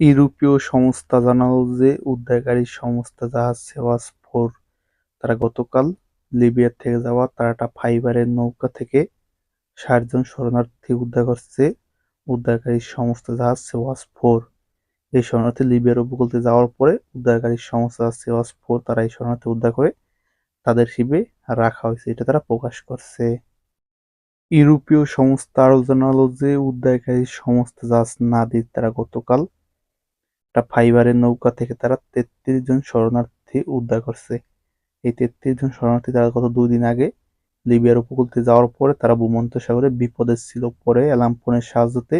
ইউরোপীয় সংস্থা জানালো যে, উদ্ধারকারী সংস্থা জাহাজ সেওয়াস ফোর, তারা গতকাল লিবিয়া থেকে যাওয়া তারাটা ফাইবারের নৌকা থেকে ষাটজন শরণার্থী উদ্ধার করছে, উদ্ধারকারী সংস্থা জাহাজ সেওয়াস ফোর। এই শরণার্থী লিবিয়ার উপকূলতে যাওয়ার পরে উদ্ধারকারী সংস্থা সেওয়াস ফোর তারা এই শরণার্থী উদ্ধার করে তাদের শিবে রাখা হয়েছে, এটা তারা প্রকাশ করছে। ইউরোপীয় সংস্থা আরও জানালো যে, উদ্ধারকারী সংস্থা জাহাজ নাদির, তারা গতকাল একটা ফাইবারের নৌকা থেকে তারা তেত্রিশ জন শরণার্থী উদ্ধার করছে। এই তেত্রিশ জন শরণার্থী তারা গত দুই দিন আগে লিবিয়ার উপকূলতে যাওয়ার পরে তারা ভূমন্ত সাগরে বিপদে ছিল। পরে অ্যালাম্পনের সাহায্যতে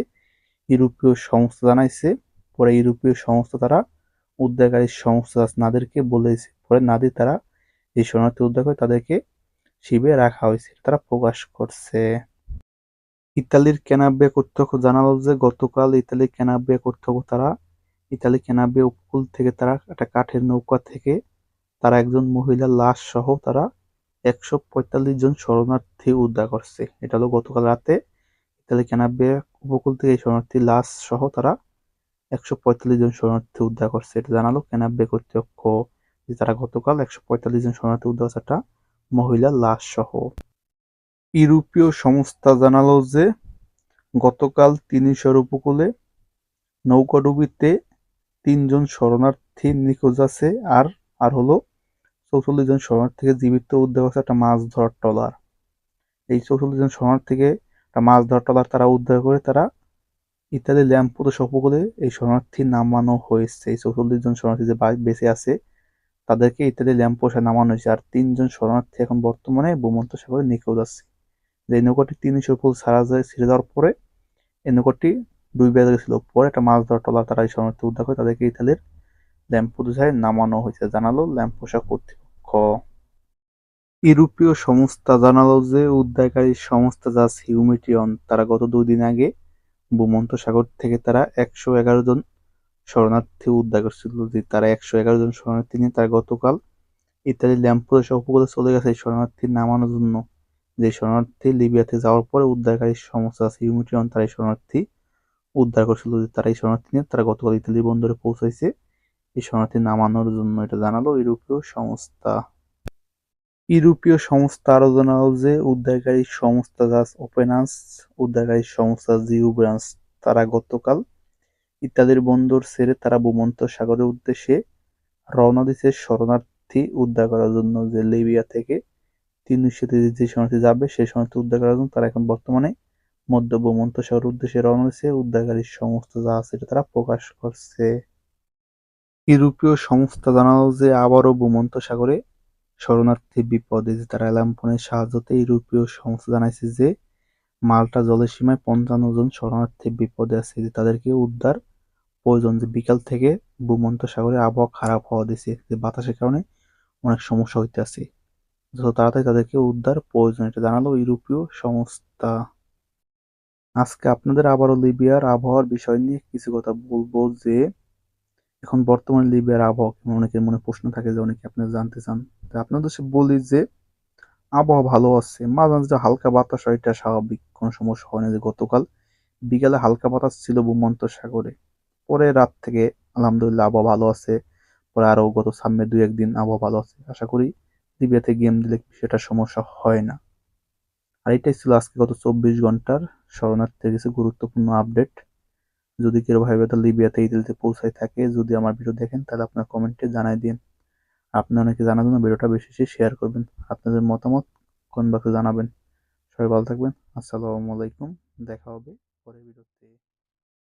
ইউরোপীয় সংস্থা জানাইছে। পরে ইউরোপীয় সংস্থা তারা উদ্ধারকারী সংস্থা নাদেরকে বলেছে। পরে নাদি তারা এই শরণার্থী উদ্ধার করে তাদেরকে শিবে রাখা হয়েছে তারা প্রকাশ করছে। ইতালির ক্যানাবিয়া কর্তৃপক্ষ জানালো যে গতকাল ইতালির ক্যানাবিয়া কর্তৃপক্ষ তারা ইতালি কেনাবে উপকূল থেকে তারা একটা কাঠের নৌকা থেকে তারা একজন মহিলার লাশ সহ তারা একশো পঁয়তাল্লিশ জন শরণার্থী উদ্ধার করছে। এটা হলো গতকাল রাতে ইতালি কেনাবে উপকূল থেকে এই শরণার্থী লাশ সহ তারা একশো পঁয়তাল্লিশ জন শরণার্থী উদ্ধার করছে। এটা জানালো কেনাবে কর্তৃপক্ষ যে তারা গতকাল একশো পঁয়তাল্লিশ জন শরণার্থী উদ্ধার করছে একটা মহিলার লাশ সহ। ইউরোপীয় সংস্থা জানালো যে গতকাল তিনিশোর উপকূলে নৌকাডুবিতে তিনজন শরণার্থী নিখোঁজ আছে আর আর হলো চৌচল্লিশ জন শরণার্থীকে জীবিত উদ্ধার করছে একটা মাছ ধরার ট্রলার। এই চৌচল্লিশ জন শরণার্থীকে একটা মাছ ধরার ট্রলার তারা উদ্ধার করে তারা ইত্যাদি ল্যাম্পুদোস উপকূলে এই শরণার্থী নামানো হয়েছে। এই চৌচল্লিশ জন শরণার্থী যে বেঁচে আছে, তাদেরকে ইত্যাদি ল্যাম্পোসে নামানো হয়েছে। আর তিনজন শরণার্থী এখন বর্তমানে ভূমন্ত সাগরে নিখোঁজ আছে। যে নৌকাটি তিনশো ফুল সারা যায়, ছেড়ে দেওয়ার পরে এই নৌকাটি ডুবে গেছিল। পরে একটা মাছ ধরা টলা তারা এই শরণার্থী উদ্ধার করে তাদেরকে ইতালির ল্যাম্পুদোসায় নামানো হয়েছে। জানালো ল্যাম্পোসা কর্তৃপক্ষ। ইউরোপীয় সংস্থা জানালো যে, উদ্ধারকারী সংস্থা জাস হিউমিটিয়ন, তারা গত দুই দিন আগে ভূমন্ত সাগর থেকে তারা একশো এগারো জন শরণার্থী উদ্ধার করছিল। যে, তারা একশো এগারো জন শরণার্থী নিয়ে তারা গতকাল ইতালির ল্যাম্পুদোসা উপকূলে চলে গেছে শরণার্থী নামানোর জন্য। যে, শরণার্থী লিবিয়াতে যাওয়ার পরে উদ্ধারকারী সংস্থা হিউমিটিয়ন, তারা এই শরণার্থী উদ্ধার করছিল যে তারা এই শরণার্থী নিয়ে। তারা গতকাল ইতালি বন্দরে পৌঁছাইছে। এই শরণার্থী নামানোর জন্য এটা জানালো ইউরোপীয় সংস্থা। ইউরোপীয় সংস্থা আরও জানালো যে উদ্ধারকারী সংস্থা জাস ওপেনান্স উদ্ধারকারী সংস্থা জিউ ব্রাঞ্চ তারা গতকাল ইতালির বন্দর ছেড়ে তারা ভূমন্ত সাগরের উদ্দেশ্যে রওনা দিচ্ছে শরণার্থী উদ্ধার করার জন্য যে লিবিয়া থেকে তিনশো যে শরণার্থী যাবে, সেই শরণার্থী উদ্ধার করার জন্য তারা এখন বর্তমানে মধ্য ভূমধ্যসাগর উদ্দেশ্যে রওনা দিয়েছে। উদ্ধারকারী সংস্থা যা আছে এটা তারা প্রকাশ করছে। ইউরোপীয় সংস্থা জানালো যে আবারও ভূমধ্যসাগরে শরণার্থী বিপদে যে তারা অ্যালাম্পনের সাহায্যতে ইউরোপীয় সংস্থা জানাইছে যে মাল্টা জলের সীমায় পঞ্চান্ন জন শরণার্থী বিপদে আছে, যে তাদেরকে উদ্ধার প্রয়োজন যে বিকাল থেকে ভূমন্ত সাগরে আবহাওয়া খারাপ হওয়া দিছে যে বাতাসের কারণে অনেক সমস্যা হইতে আছে। যত তাড়াতাড়ি তাদেরকে উদ্ধার প্রয়োজন, এটা জানালো ইউরোপীয় সংস্থা আজকে আপনাদের আবারও লিবিয়ার আবহাওয়ার বিষয় নিয়ে কিছু কথা বলব যে, এখন বর্তমানে লিবিয়ার আবহাওয়া অনেকের মনে প্রশ্ন থাকে যে, অনেকে আপনারা জানতে চান। আপনাদের সে বলি যে, আবহাওয়া ভালো আছে। মাঝে মাঝে হালকা বাতাস হয়, এটা স্বাভাবিক। কোনো সমস্যা হয় না যে গতকাল বিকালে হালকা বাতাস ছিল ভূমন্ত সাগরে পরে রাত থেকে আলহামদুলিল্লাহ আবহাওয়া ভালো আছে। পরে আরও গত সামনে দুই একদিন আবহাওয়া ভালো আছে। আশা করি লিবিয়াতে গেম দিলে সেটা সমস্যা হয় না। আর এটাই ছিল আজকে গত চব্বিশ ঘণ্টার শরণার্থীর কিছু গুরুত্বপূর্ণ আপডেট। যদি কেউ ভাই তো লিবিয়াতে ইতালিতে পৌঁছায় থাকে, যদি আমার ভিডিও দেখেন তাহলে আপনার কমেন্টে জানাই দিন। আপনি অনেকে জানার জন্য ভিডিওটা বেশি বেশি শেয়ার করবেন। আপনাদের মতামত কোন বাক্সে জানাবেন। সবাই ভালো থাকবেন। আসসালামু আলাইকুম। দেখা হবে পরের ভিডিওতে।